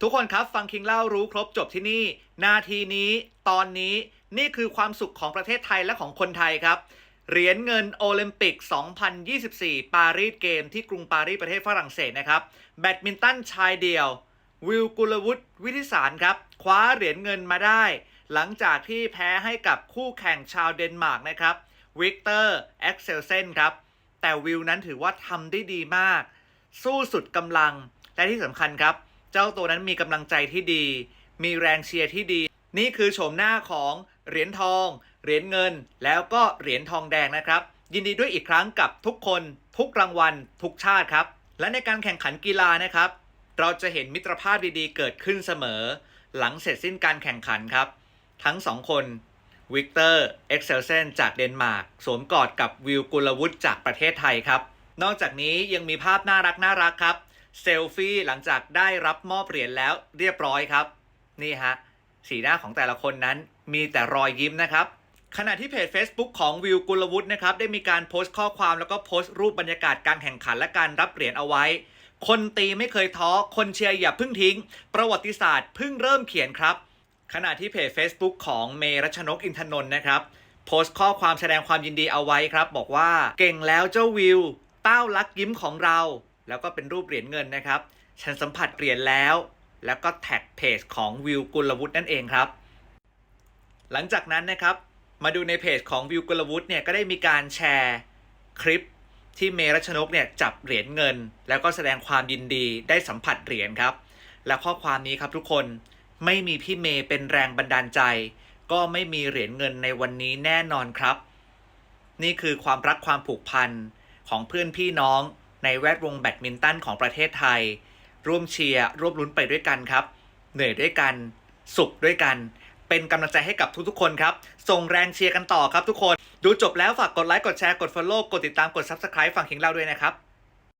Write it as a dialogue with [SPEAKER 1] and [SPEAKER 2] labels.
[SPEAKER 1] ทุกคนครับฟังคิงเล่ารู้ครบจบที่นี่ นาทีนี้ตอนนี้นี่คือความสุขของประเทศไทยและของคนไทยครับ เหรียญเงินโอลิมปิก 2024 ปารีสเกมที่กรุงปารีสประเทศฝรั่งเศสนะครับ แบดมินตันชายเดี่ยว วิลกุลวุฒิวิทิสารครับ คว้าเหรียญเงินมาได้ หลังจากที่แพ้ให้กับคู่แข่งชาวเดนมาร์กนะครับวิกเตอร์เอ็กเซลเซนครับ แต่วิลนั้นถือว่าทำได้ดีมาก สู้สุดกำลังและที่สำคัญครับ เจ้าตัวนั้นมีกำลังใจที่ดี มีแรงเชียร์ที่ดี นี่คือโฉมหน้าของเหรียญทอง เหรียญเงิน แล้วก็เหรียญทองแดงนะครับ ยินดีด้วยอีกครั้งกับทุกคน ทุกรางวัล ทุกชาติครับ และในการแข่งขันกีฬานะครับ เราจะเห็นมิตรภาพดีๆ เกิดขึ้นเสมอ หลังเสร็จสิ้นการแข่งขันครับ ทั้งสองคนวิกเตอร์เอ็กเซลเซนจากเดนมาร์กสวมกอดกับวิลกุลวุฒิจากประเทศไทยครับ นอกจากนี้ยังมีภาพน่ารักน่ารักครับ เซลฟี่หลังจากได้รับมอบเหรียญแล้วเรียบร้อยครับ นี่ฮะ สีหน้าของแต่ละคนนั้นมีแต่รอยยิ้มนะครับขณะที่เพจ Facebook ของวิวกุลวุฒินะครับได้มีการโพสต์ข้อความแล้วก็โพสต์รูปบรรยากาศการแข่งขันและการรับเหรียญเอาไว้ คนตีไม่เคยท้อ คนเชียร์อย่าเพิ่งทิ้ง ประวัติศาสตร์เพิ่งเริ่มเขียนครับ ขณะที่เพจ Facebook ของเมรัชนกอินทนนท์นะครับ โพสต์ข้อความแสดงความยินดีเอาไว้ครับ บอกว่าเก่งแล้วเจ้าวิว เต้าลักยิ้มของเรา แล้วก็เป็นรูปเหรียญเงินนะครับ ฉันสัมผัสเหรียญแล้ว แล้วก็แท็กเพจของวิวกุลวุฒินั่นเองครับ หลังจากนั้นนะครับ มาดูในเพจของวิวกุลวุฒิเนี่ยก็ได้มีการแชร์คลิปที่เมรัชนกเนี่ยจับเหรียญเงิน แล้วก็แสดงความยินดีได้สัมผัสเหรียญครับ และข้อความนี้ครับทุกคนไม่มีพี่เมย์เป็นแรงบันดาลใจ ก็ไม่มีเหรียญเงินในวันนี้แน่นอนครับ นี่คือความรักความผูกพันของเพื่อนพี่น้อง ในแวดวงแบดมินตันของประเทศไทย ร่วมเชียร์ร่วมลุ้นไปด้วยกันครับ เหนื่อยด้วยกัน สุขด้วยกัน เป็นกำลังใจให้กับทุกๆ คนครับ ส่งแรงเชียร์กันต่อครับทุกคน ดูจบแล้วฝากกดไลค์กดแชร์กด Follow กดติดตามกด Subscribe ฟังหิงเราด้วยนะครับ